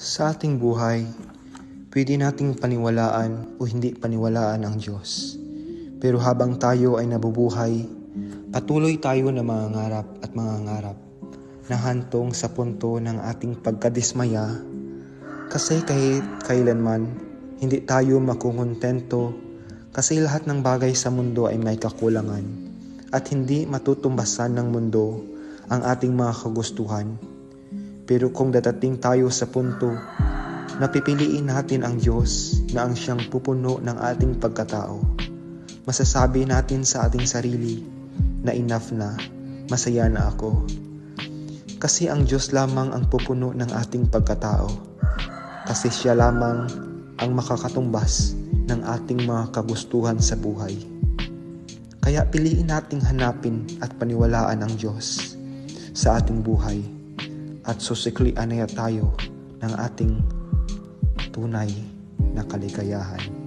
Sa ating buhay, pwede nating paniwalaan o hindi paniwalaan ang Diyos. Pero habang tayo ay nabubuhay, patuloy tayo na mangangarap at mangangarap na hantong sa punto ng ating pagkadismaya kasi kahit kailanman hindi tayo makukontento kasi lahat ng bagay sa mundo ay may kakulangan at hindi matutumbasan ng mundo ang ating mga kagustuhan. Pero kung dadating tayo sa punto na pipiliin natin ang Diyos na ang siyang pupuno ng ating pagkatao, masasabi natin sa ating sarili na enough na, masaya na ako. Kasi ang Diyos lamang ang pupuno ng ating pagkatao. Kasi siya lamang ang makakatumbas ng ating mga kagustuhan sa buhay. Kaya piliin nating hanapin at paniwalaan ang Diyos sa ating buhay at susiklian na tayo ng ating tunay na kaligayahan.